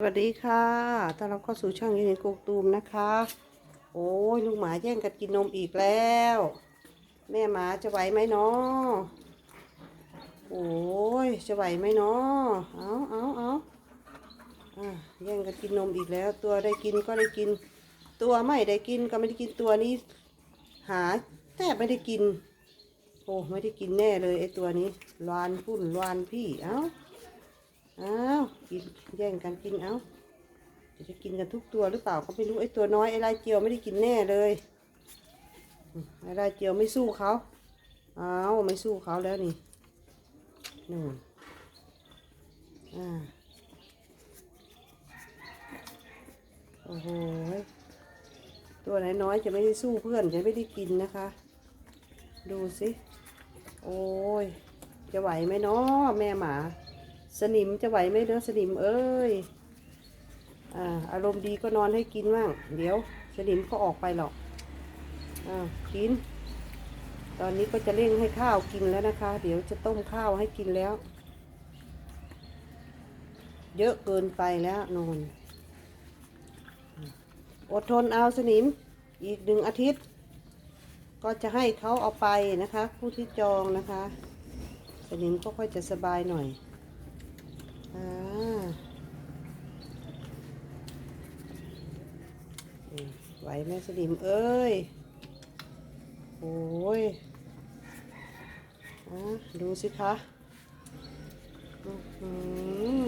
สวัสดีค่ะต้อนรับเข้าสู่ช่องยูนิโกกตูมนะคะ โอ้ยลูกหมาแย่งกันกินนมอีกแล้ว แม่หมาจะไหวไหมเนาะโอ้ยจะไหวไหมเนาะเอาเอาเอาอะแย่งกันกินนมอีกแล้ว ตัวได้กินก็ได้กิน ตัวไม่ได้กินก็ไม่ได้กินตัวนี้ หาแทบไม่ได้กิน โอ้ไม่ได้กินแน่เลยไอ้ตัวนี้ลานพุ่นลานพี่ เอ้า อ้าวกินแย่งกันกินเอ้าจะจะกินกันทุกตัวหรือเปล่าก็ไม่รู้ไอ้ตัวน้อยไอ้ลายเจียวไม่ได้กินแน่เลยไอ้ลายเจียวไม่สู้เขาอ้าวไม่สู้เขาแล้วนี่นู่นอ่าโอ้โหตัวไหนน้อยจะไม่ได้สู้เพื่อนจะไม่ได้กินนะคะ ดูสิ โอ้ย จะไหวไหมเนาะแม่หมา สนิมจะไหวไหมเด้อสนิมเอ้ยอ่าอารมณ์ดีก็นอนให้กินบ้างเดี๋ยวสนิมก็ออกไปหรอกอ่ากิน ตอนนี้ก็จะเร่งให้ข้าวกินแล้วนะคะ เดี๋ยวจะต้มข้าวให้กินแล้ว เยอะเกินไปแล้วนอนอดทนเอาสนิมอีกหนึ่งอาทิตย์ ก็จะให้เขาเอาไปนะคะ ผู้ที่จองนะคะ สนิมก็ค่อยจะสบายหน่อย อ่าไหวแม่สลิมเอ้ย โอ้ยอะดูสิคะอื้อหือ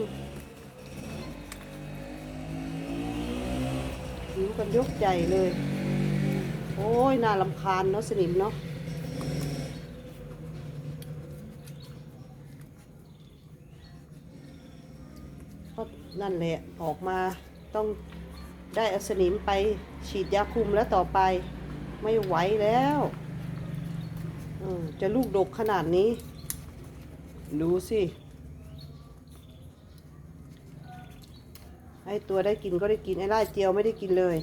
หิวกันยกใหญ่เลย โอ้ย น่าลำคาญเนาะสนิมเนาะ ก็ นั่นแหละออกมาต้องได้อาสนิมไปฉีดยาคุมแล้วต่อไปไม่ไหวแล้วจะลูกดกขนาดนี้ ดูสิให้ตัวได้กินก็ได้กิน ไอ้ล่าเจียวไม่ได้กินเลย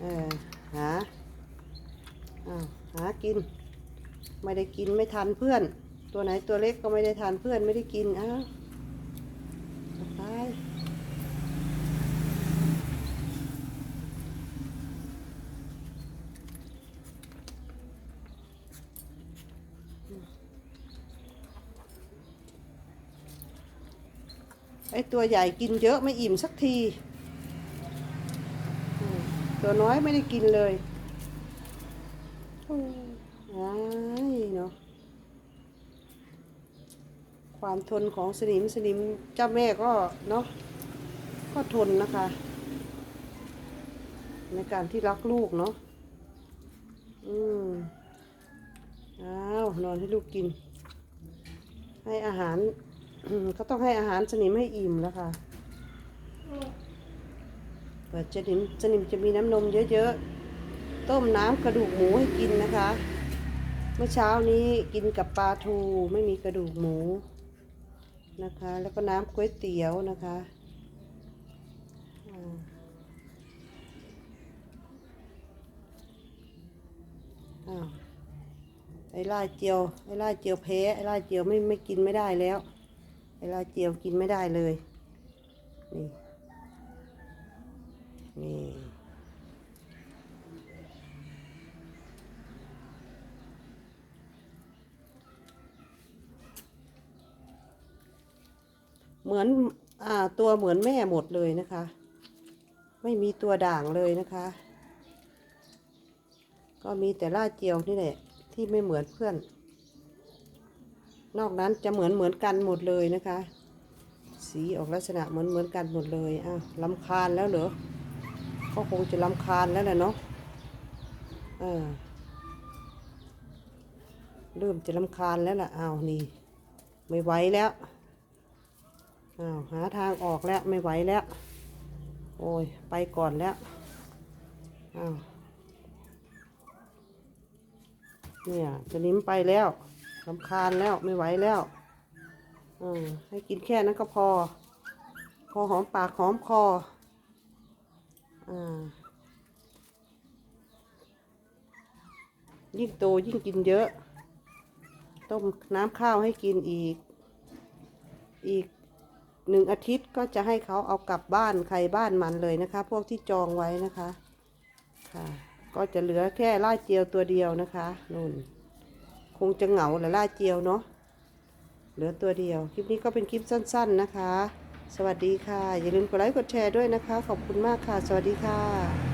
เออหาอ้าวหากิน ไม่ได้กินไม่ทันเพื่อน ตัวไหนตัวเล็กก็ไม่ได้ทานเพื่อนไม่ได้กินอ้าว ไป ไอตัวใหญ่กินเยอะไม่อิ่มสักที ตัวน้อยไม่ได้กินเลยอ้ยเนาะความทนของสนิมสนิมเจ้าแม่ก็เนาะก็ทนนะคะ ในการที่รักลูกเนาะอืมอ้าวนอนให้ลูกกิน ให้อาหาร ก็ต้องให้อาหารสนิมให้อิ่มแล้วค่ะ เปิดสนิมสนิมจะมีน้ำนมเยอะๆ ต้มน้ำกระดูกหมูให้กินนะคะ เมื่อเช้านี้กินกับปลาทูไม่มีกระดูกหมูนะคะ แล้วก็น้ำก๋วยเตี๋ยวนะคะอ้าวไอ้ลาเจียวไอ้ลาเจียวแพ้ไอ้ลาเจียวไม่ไม่กินไม่ได้แล้ว ไอ้ลาเจียวกินไม่ได้เลย นี่ นี่เหมือนอ่าตัวเหมือนแม่หมดเลยนะคะ ไม่มีตัวด่างเลยนะคะ ก็มีแต่ลาเจียวนี่แหละ ที่ไม่เหมือนเพื่อน นอกนั้นจะเหมือนเหมือนกันหมดเลยนะคะ สีออกลักษณะเหมือนเหมือนกันหมดเลยอ้าวลำคาญแล้วเหรอก็คงจะลำคาญแล้วแหละเนาะเออเริ่มจะลำคาญแล้วล่ะอ้าวนี่ ไม่ไหวแล้วอ้าวหาทางออกแล้วไม่ไหวแล้ว โอ้ยไปก่อนแล้วอ้าวเนี่ยสนิมไปแล้ว ลำคาญแล้วไม่ไหวแล้วอืมให้กินแค่นั้นก็พอ พอหอมปากหอมคออ่ายิ่งโตยิ่งกินเยอะ ต้มน้ำข้าวให้กินอีก อีกหนึ่งอาทิตย์ก็จะให้เขาเอากลับบ้านใครบ้านมันเลยนะคะ พวกที่จองไว้นะคะ ค่ะ ก็จะเหลือแค่ล่าเจียวตัวเดียวนะคะนุ่น คงจะเหงาและล่าเจียวเนาะเหลือตัวเดียว คลิปนี้ก็เป็นคลิปสั้น ๆนะคะ สวัสดีค่ะ อย่าลืมกดไลค์กดแชร์ด้วยนะคะ ขอบคุณมากค่ะ สวัสดีค่ะ